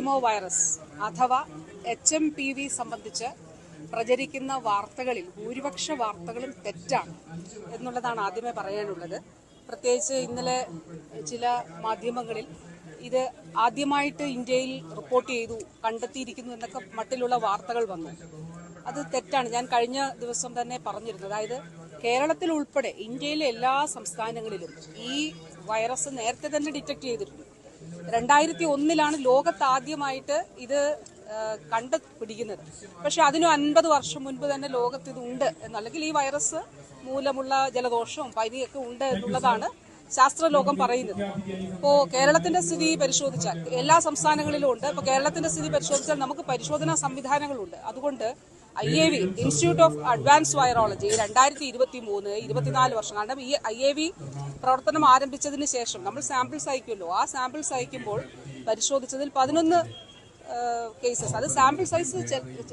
Adeno virus അഥവാ H M P V സംബന്ധിച്ച് പ്രചരിക്കുന്ന വാർത്തകളിൽ ഭൂരിപക്ഷ വാർത്തകളും തെറ്റാണ് എന്നുള്ളതാണ് ആദ്യമേ പറയാനുള്ളത്. പ്രത്യേകിച്ച് ഇന്നലെ ചില മാധ്യമങ്ങളിൽ ഇത് ആദ്യമായിട്ട് ഇന്ത്യയിൽ റിപ്പോർട്ട് ചെയ്തു കണ്ടെത്തിയിരിക്കുന്നു എന്നൊക്കെ മട്ടിലുള്ള വാർത്തകൾ വന്നു. അത് തെറ്റാണ്. ഞാൻ കഴിഞ്ഞ ദിവസം തന്നെ പറഞ്ഞിരുന്നു. അതായത് കേരളത്തിൽ ഉൾപ്പെടെ ഇന്ത്യയിലെ എല്ലാ സംസ്ഥാനങ്ങളിലും ഈ വൈറസ് നേരത്തെ തന്നെ ഡിറ്റക്ട് ചെയ്തിട്ടുണ്ട്. രണ്ടായിരത്തി ഒന്നിലാണ് ലോകത്താദ്യമായിട്ട് ഇത് കണ്ടുപിടിക്കുന്നത്. പക്ഷെ അതിനു അൻപത് വർഷം മുൻപ് തന്നെ ലോകത്ത് ഇത് ഉണ്ട് എന്നല്ലെങ്കിൽ ഈ വൈറസ് മൂലമുള്ള ജലദോഷവും പനിയൊക്കെ ഉണ്ട് എന്നുള്ളതാണ് ശാസ്ത്രലോകം പറയുന്നത്. ഇപ്പോ കേരളത്തിന്റെ സ്ഥിതി പരിശോധിച്ചാൽ എല്ലാ സംസ്ഥാനങ്ങളിലും ഉണ്ട്. ഇപ്പൊ കേരളത്തിന്റെ സ്ഥിതി പരിശോധിച്ചാൽ നമുക്ക് പരിശോധനാ സംവിധാനങ്ങളുണ്ട്. അതുകൊണ്ട് I A V institute of advance virology രണ്ടായിരത്തി ഇരുപത്തി മൂന്ന് ഇരുപത്തിനാല് വർഷം. കാരണം ഈ ഐ എ വി പ്രവർത്തനം ആരംഭിച്ചതിന് ശേഷം നമ്മൾ സാമ്പിൾസ് അയക്കുമല്ലോ ആ സാമ്പിൾസ് അയക്കുമ്പോൾ പരിശോധിച്ചതിൽ പതിനൊന്ന് കേസസ് അത് സാമ്പിൾ സൈസ്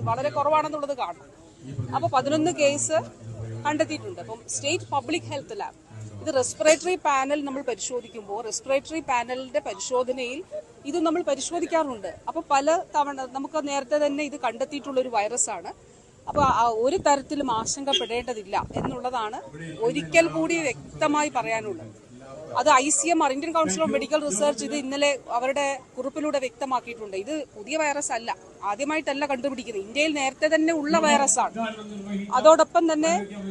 വളരെ കുറവാണെന്നുള്ളത് കാണും അപ്പോൾ പതിനൊന്ന് കേസ് കണ്ടെത്തിയിട്ടുണ്ട്. അപ്പം സ്റ്റേറ്റ് പബ്ലിക് ഹെൽത്ത് ലാബ് ഇത് റെസ്പിറേറ്ററി പാനൽ നമ്മൾ പരിശോധിക്കുമ്പോൾ റെസ്പിറേറ്ററി പാനലിന്റെ പരിശോധനയിൽ ഇത് നമ്മൾ പരിശോധിക്കാറുണ്ട്. അപ്പോൾ പല തവണ നമുക്ക് നേരത്തെ തന്നെ ഇത് കണ്ടെത്തിയിട്ടുള്ള ഒരു വൈറസ് ആണ് അപ്പോൾ ഒരു തരത്തിലും ആശങ്കപ്പെടേണ്ടതില്ല എന്നുള്ളതാണ് ഒരിക്കൽ കൂടി വ്യക്തമായി പറയാനുള്ളത്. അത് I C M R Indian council of medical research ഇത് ഇന്നലെ അവരുടെ കുറിപ്പിലൂടെ വ്യക്തമാക്കിയിട്ടുണ്ട്. ഇത് പുതിയ വൈറസ് അല്ല ആദ്യമായിട്ടല്ല കണ്ടുപിടിക്കുന്നത്. ഇന്ത്യയിൽ നേരത്തെ തന്നെ ഉള്ള വൈറസ് ആണ് അതോടൊപ്പം തന്നെ